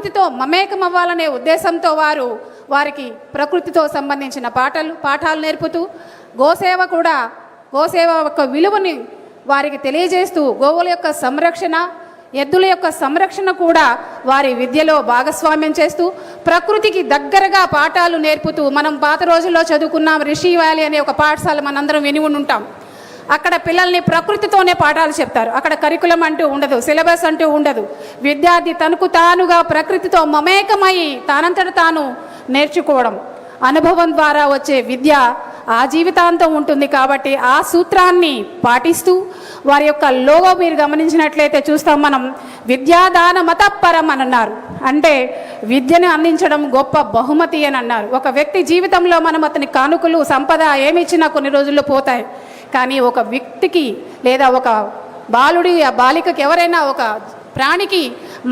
ప్రకృతితో మమేకం అవ్వాలనే ఉద్దేశంతో వారు వారికి ప్రకృతితో సంబంధించిన పాటలు పాఠాలు నేర్పుతూ గోసేవ కూడా గోసేవ యొక్క విలువని వారికి తెలియజేస్తూ గోవుల యొక్క సంరక్షణ ఎద్దుల యొక్క సంరక్షణ కూడా వారి విద్యలో భాగస్వామ్యం చేస్తూ ప్రకృతికి దగ్గరగా పాఠాలు నేర్పుతూ మనం పాత రోజుల్లో చదువుకున్నాం రిషి వ్యాలీ అనే ఒక పాఠశాల మనందరం విని ఉండి ఉంటాం అక్కడ పిల్లల్ని ప్రకృతితోనే పాఠాలు చెప్తారు. అక్కడ కరికులం అంటూ ఉండదు సిలబస్ అంటూ ఉండదు. విద్యార్థి తనకు తానుగా ప్రకృతితో మమేకమై తానంతట తాను నేర్చుకోవడం. అనుభవం ద్వారా వచ్చే విద్య ఆ జీవితాంతం ఉంటుంది కాబట్టి ఆ సూత్రాన్ని పాటిస్తూ వారి యొక్క లోగో మీరు గమనించినట్లయితే చూస్తాం మనం విద్యాదాన మతపరం అని అన్నారు అంటే విద్యను అందించడం గొప్ప బహుమతి అని అన్నారు. ఒక వ్యక్తి జీవితంలో మనం అతని కానుకలు సంపద ఏమి ఇచ్చినా కొన్ని రోజుల్లో పోతాయి. కానీ ఒక వ్యక్తికి లేదా ఒక బాలుడి ఆ బాలికకి ఎవరైనా ఒక ప్రాణికి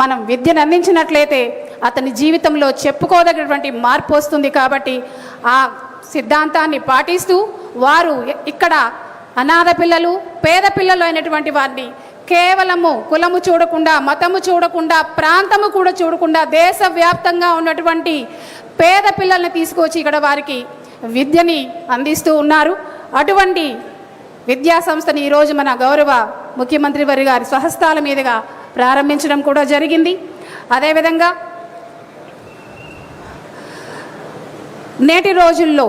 మనం విద్యను అందించినట్లయితే అతని జీవితంలో చెప్పుకోదగినటువంటి మార్పు వస్తుంది కాబట్టి ఆ సిద్ధాంతాన్ని పాటిస్తూ వారు ఇక్కడ అనాథ పిల్లలు పేద పిల్లలు అయినటువంటి వారిని కేవలము కులము చూడకుండా మతము చూడకుండా ప్రాంతము కూడా చూడకుండా దేశవ్యాప్తంగా ఉన్నటువంటి పేద పిల్లల్ని తీసుకొచ్చి ఇక్కడ వారికి విద్యని అందిస్తూ ఉన్నారు. అటువంటి విద్యా సంస్థని ఈరోజు మన గౌరవ ముఖ్యమంత్రి వారి గారి స్వహస్తాల మీదుగా ప్రారంభించడం కూడా జరిగింది. అదేవిధంగా నేటి రోజుల్లో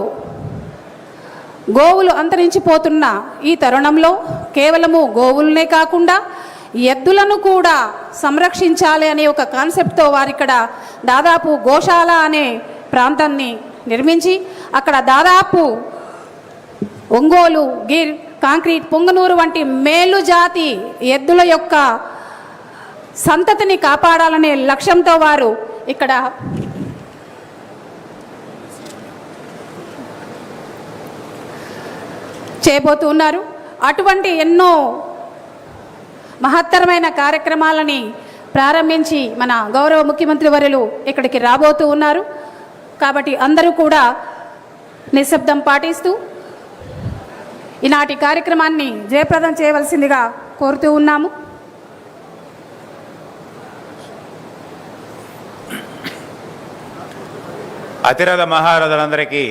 గోవులు అంతరించిపోతున్న ఈ తరుణంలో కేవలము గోవులనే కాకుండా ఎద్దులను కూడా సంరక్షించాలి అనే ఒక కాన్సెప్ట్తో వారిక్కడ దాదాపు గోశాల అనే ప్రాంతాన్ని నిర్మించి అక్కడ దాదాపు ఒంగోలు గిర్ కాంక్రీట్ పొంగనూరు వంటి మేలు జాతి ఎద్దుల యొక్క సంతతిని కాపాడాలనే లక్ష్యంతో వారు ఇక్కడ చేయబోతూ ఉన్నారు అటువంటి ఎన్నో మహత్తరమైన కార్యక్రమాలని ప్రారంభించి మన గౌరవ ముఖ్యమంత్రి వర్యులు ఇక్కడికి రాబోతూ ఉన్నారు. కాబట్టి అందరూ కూడా నిశ్శబ్దం పాటిస్తూ ఈనాటి కార్యక్రమాన్ని జయప్రదం చేయవలసిందిగా కోరుతూ ఉన్నాము. అతిరథ మహారథులందరికీ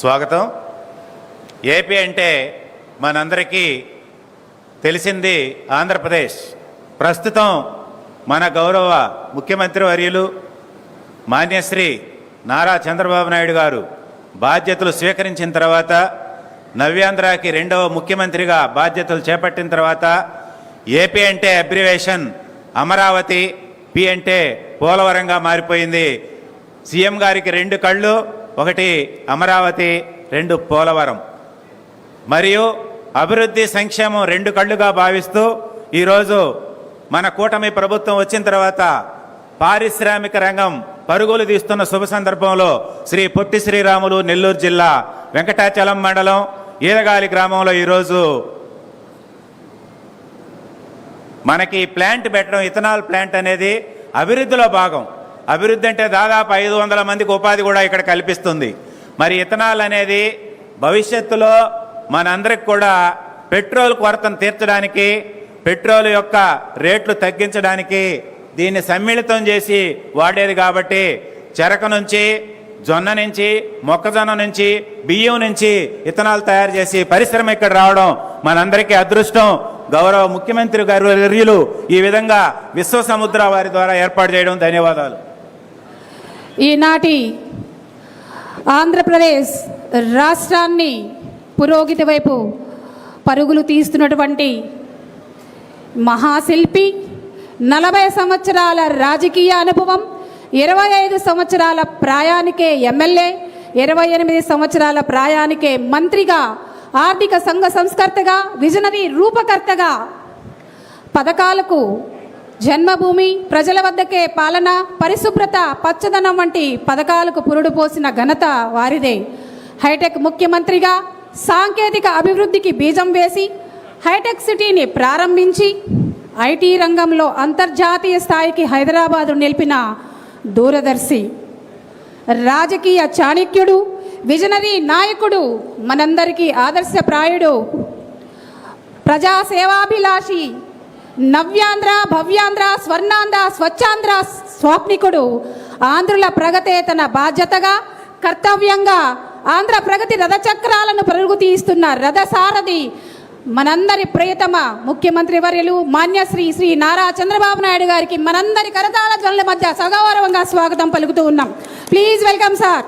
స్వాగతం. ఏపీ అంటే మనందరికీ తెలిసింది ఆంధ్రప్రదేశ్. ప్రస్తుతం మన గౌరవ ముఖ్యమంత్రి వర్యులు మాన్యశ్రీ నారా చంద్రబాబు నాయుడు గారు బాధ్యతలు స్వీకరించిన తర్వాత నవ్యాంధ్రకి రెండవ ముఖ్యమంత్రిగా బాధ్యతలు చేపట్టిన తర్వాత ఏపీ అంటే అబ్రివేషన్ అమరావతి పి అంటే పోలవరంగా మారిపోయింది. సీఎం గారికి రెండు కళ్ళు ఒకటి అమరావతి రెండు పోలవరం. మరియు అభివృద్ధి సంక్షేమం రెండు కళ్ళుగా భావిస్తూ ఈరోజు మన కూటమి ప్రభుత్వం వచ్చిన తర్వాత పారిశ్రామిక రంగం పరుగులు తీస్తున్న శుభ సందర్భంలో శ్రీ పొట్టి శ్రీరాములు నెల్లూరు జిల్లా వెంకటాచలం మండలం ఈదగాలి గ్రామంలో ఈరోజు మనకి ప్లాంట్ పెట్టడం ఇథనాల్ ప్లాంట్ అనేది అభివృద్ధిలో భాగం. అభివృద్ధి అంటే దాదాపు ఐదు వందల మందికి ఉపాధి కూడా ఇక్కడ కల్పిస్తుంది. మరి ఇథనాల్ అనేది భవిష్యత్తులో మనందరికి కూడా పెట్రోల్ కొరతను తీర్చడానికి పెట్రోల్ యొక్క రేట్లు తగ్గించడానికి దీన్ని సమ్మిళితం చేసి వాడేది కాబట్టి చెరక నుంచి జొన్న నుంచి మొక్కజొన్న నుంచి బియ్యం నుంచి ఇథనాల్ తయారు చేసి పరిశ్రమ ఇక్కడ రావడం మనందరికీ అదృష్టం. గౌరవ ముఖ్యమంత్రి గారు ఈ విధంగా విశ్వ సముద్ర వారి ద్వారా ఏర్పాటు చేయడం ధన్యవాదాలు. ఈనాటి ఆంధ్రప్రదేశ్ రాష్ట్రాన్ని పురోగతి వైపు పరుగులు తీస్తున్నటువంటి మహాశిల్పి నలభై సంవత్సరాల రాజకీయ అనుభవం ఇరవై ఐదు సంవత్సరాల ప్రాయానికే ఎమ్మెల్యే ఇరవై ఎనిమిది సంవత్సరాల ప్రాయానికే మంత్రిగా ఆర్థిక సంఘ సంస్కర్తగా విజనరీ రూపకర్తగా పథకాలకు జన్మభూమి ప్రజల వద్దకే పాలన పరిశుభ్రత పచ్చదనం వంటి పథకాలకు పురుడు పోసిన ఘనత వారిదే. హైటెక్ ముఖ్యమంత్రిగా సాంకేతిక అభివృద్ధికి బీజం వేసి హైటెక్ సిటీని ప్రారంభించి ఐటీ రంగంలో అంతర్జాతీయ స్థాయికి హైదరాబాదు నిలిపిన దూరదర్శి రాజకీయ చాణక్యుడు విజనరీ నాయకుడు మనందరికీ ఆదర్శప్రాయుడు ప్రజాసేవాభిలాషి నవ్యాంధ్ర భవ్యాంధ్ర స్వర్ణాంధ్ర స్వచ్ఛాంధ్ర స్వాప్నికుడు ఆంధ్రుల ప్రగతే తన బాధ్యతగా కర్తవ్యంగా ఆంధ్ర ప్రగతి రథచక్రాలను పరుగు తీస్తున్న రథసారథి మనందరి ప్రియతమ ముఖ్యమంత్రి వర్యులు మాన్యశ్రీ శ్రీ నారా చంద్రబాబు నాయుడు గారికి మనందరి కరతాళ ధ్వనుల మధ్య సగౌరవంగా స్వాగతం పలుకుతూ ఉన్నాం. Please welcome sir